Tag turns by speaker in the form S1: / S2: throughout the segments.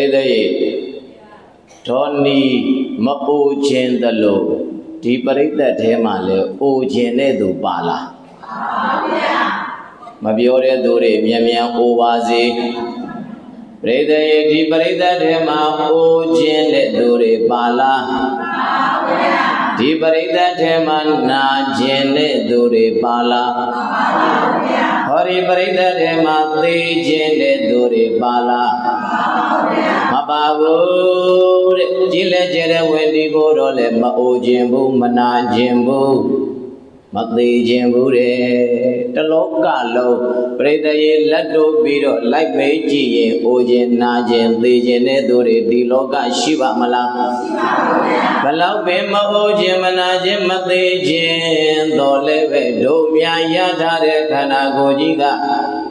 S1: အဲ့ဒါရေဒေါနီမအိုခြင်းသလိုဒီပရိသတ်ထဲမှာလဲအိုခြင်းတဲ့သူပါလားမပြောတဲ့သူတွေမြန်မြန်အိုပါစေပရိသတ်ရေဒီပရိသတ်ထဲမှာအိုခြင်းတဲ့သူတွေပါလားဒီပရိသတ်ထဲမှာနာခြင်းတဲ့သူတွေပါလားဟောဒီပရိသတ်ထဲမှာသိခြင်းတဲ့သူတွေပါလားမပါ ဘူးတဲ့ကြီးလက်ကျတဲ့ဝေဒီကိုတော့လည်းမအိုခြင်းဘူးမနာခြင်းဘူးမသေးခြင်းဘူးတဲ့တလောကလုံးပရိသတ်ရေလက်တို့ပြီးတော့လိုက်မေးကြည့်ရင်အိုခြင်းနာခြင်းသေခြင်းတဲ့သူတွေဒီလောကရှိပါမလားဘလောက်ပင်မအိုခြင်းမနာခြင်းမသေးခြင်းတော့လည်းပဲတို့များရထားတဲ့ခန္ဓာကိုယ်ကြီးက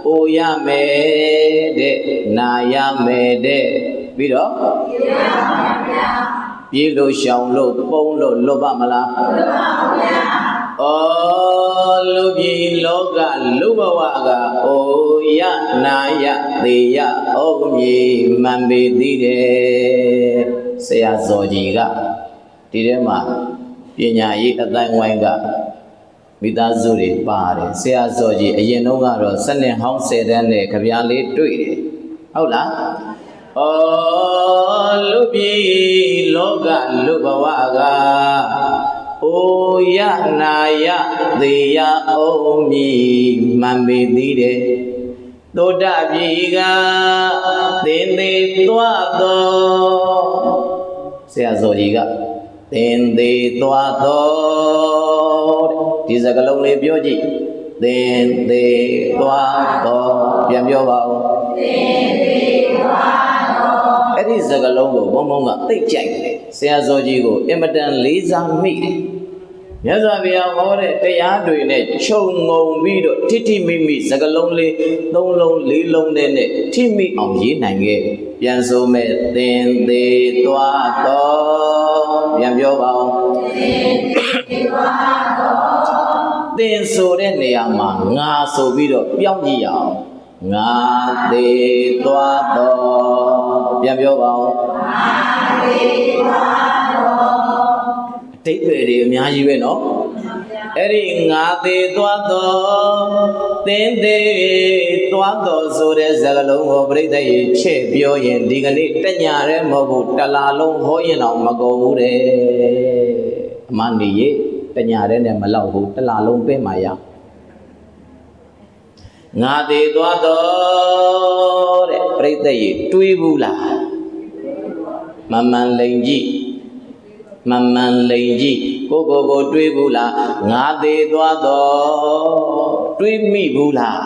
S1: အိုရမယ်တဲ့နာရမယ်တဲ့ ပြီးတော့ပြေးလို့ရှောင်လို့ပုံလို့လွတ်ပါမလားဩလူပြည်လောကလူဘဝကအိုရနာရသေရဩမြေမှန်ပေသေးတယ်ဆရာဇော်ကြီးကဒီထဲမှာပညာရေးအတိုင်းဝိုင်းကမိသားစုတွေပါတယ်ဆရာဇော်ကြီးအရင်တော့ကတော့စနစ်ဟောင်း၁၀တန်းနဲ့ကြပြားလေးတွေ့တယ်ဟုတ်လား ဩလူပြည်လောကလူဘဝကအိုရနာရသေရအောင်မြည်မှန်ပေသေးတယ်သောတပြီကသင်သေးသွားသောဆရာဇော်ကြီးကသင်သေးသွားသောတဲ့ဒီစကားလုံးလေးပြောကြည့်သင်သေးသွားသောပြန်ပြောပါဦး အဲ့ဒီစကားလုံးကိုဘုံဘုံကသိကြိုက်တယ်ဆရာဇော်ကြီးကိုအင်မတန်လေးစားမိတယ်မြတ်စွာဘုရားဟောတဲ့တရားတွေနဲ့ခြုံငုံပြီးတော့ထိထိမိမိစကားလုံးလေးသုံးလုံးလေးလုံးနဲ့နဲ့ထိမိအောင်ရေးနိုင်ခဲ့ပြန်ဆိုမဲ့သင်သေးသွားတော့ပြန်ပြောပါဦးသင်ဆိုတဲ့နေရာမှာငါဆိုပြီးတော့ပြောင်းကြည့်ရအောင် ငါသေးသွားတော့ပြန်ပြောပါဦးအတိတ်ပဲတွေအများကြီးပဲเนาะအဲ့ဒီငါသေးသွားတော့သင်သေးသွားတော့ဆိုတဲ့စကားလုံးကိုပြိဿရေချဲ့ပြောရင်ဒီကနေ့တညာရဲမဟုတ်ဘူးတလားလုံးဟောရင်တော့မကုန်ဘူးတဲ့အမှန်တည်းရေတညာရဲနဲ့မလောက်ဘူးတလားလုံးပဲမှရငါ သေးသွားတော့တဲ့ပြိဿရေတွေးဘူးလားမမှန်လိန်ကြည့်မမှန်လိန်ကြည့်ကိုကိုကိုတွေးဘူးလားငါသေးသွားတော့တွေးမိဘူးလား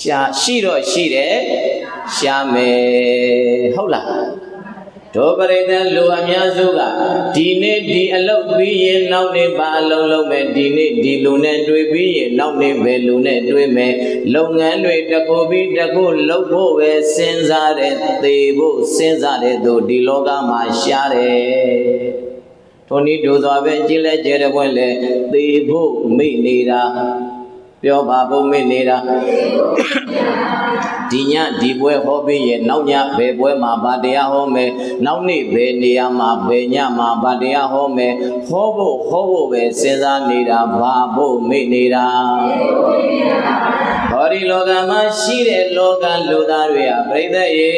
S1: ရှာရှိတော့ရှိတယ်ရှာမယ်ဟုတ်လား ဒုပရိသတ်လူအများစုကဒီနေ့ဒီအလုပ်ပြီးရင်နောက်နေ့ပါအလုံးလုံးမယ်ဒီနေ့ဒီလူနဲ့တွေ့ပြီးရင်နောက်နေ့ပဲလူနဲ့တွေ့မယ်လုပ်ငန်းတွေတစ်ခုပြီးတစ်ခုလုပ်ဖို့ပဲစဉ်းစားတဲ့သေဖို့စဉ်းစားတဲ့သူဒီလောကမှာရှားတယ်ထိုနည်းတို့စွာပဲကြည်လက်ကျဲတဲ့ဘွဲ့လေသေဖို့မိနေတာ ပြောပါဖို့မိနေတာဒီညဒီပွဲဟောပြီးရဲ့နောက်ညဘယ်ပွဲမှာဗာတရားဟောမယ်နောက်နေ့ဘယ်နေရာမှာဘယ်ညမှာဗာတရားဟောမယ်ဟောဖို့ဟောဖို့ပဲစဉ်းစားနေတာဘာဖို့မိနေတာဟောဒီလောကမှာရှိတဲ့လောကလူသားတွေဟာပြိတ္တရေ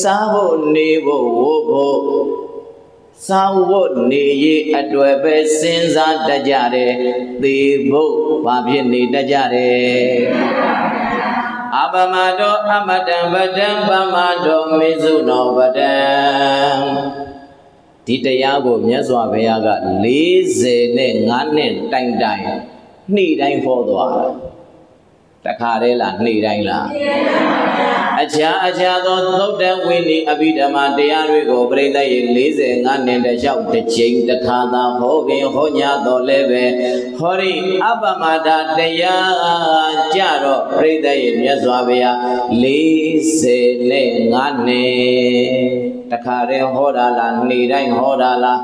S1: စားဖို့နေဖို့ဝို့ဖို့ သာဝတ်နေရေးအတွေ့ပဲစဉ်းစားတတ်ကြတယ်သေဖို့ဘာဖြစ်နေတတ်ကြတယ်အပမတောအမတံပဒံပမတောမေစုနောပဒံဒီတရားကိုမြတ်စွာဘုရားက40နဲ့5နဲ့တိုင်တိုင်နှိတိုင်းဟောသွားတာတခါတည်းလားနှိတိုင်းလား အခြားအခြားသောသုတ်တဝိနည်းအဘိဓမ္မာတရားတွေကိုပြိဿရေ45နဲ့တလျှောက်တစ်ချိန်တစ်ခါသာဟောခင်ဟောညာတော်လည်းပဲဟောရိအပမတာတရားကြတော့ပြိဿရေမြတ်စွာဘုရား45နဲ့တ ခါတည်းဟောတာလားနေတိုင်းဟောတာလား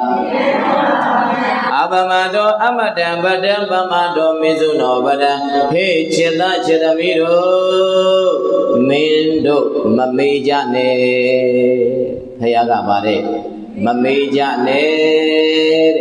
S1: အပမတောအမတံဗတံပမတောမေဇုနောဗတံဟေခြေသားခြေသမီးတို့မင်းတို့မမေးကြနဲ့ဖခင်ကပါတယ်မမေးကြနဲ့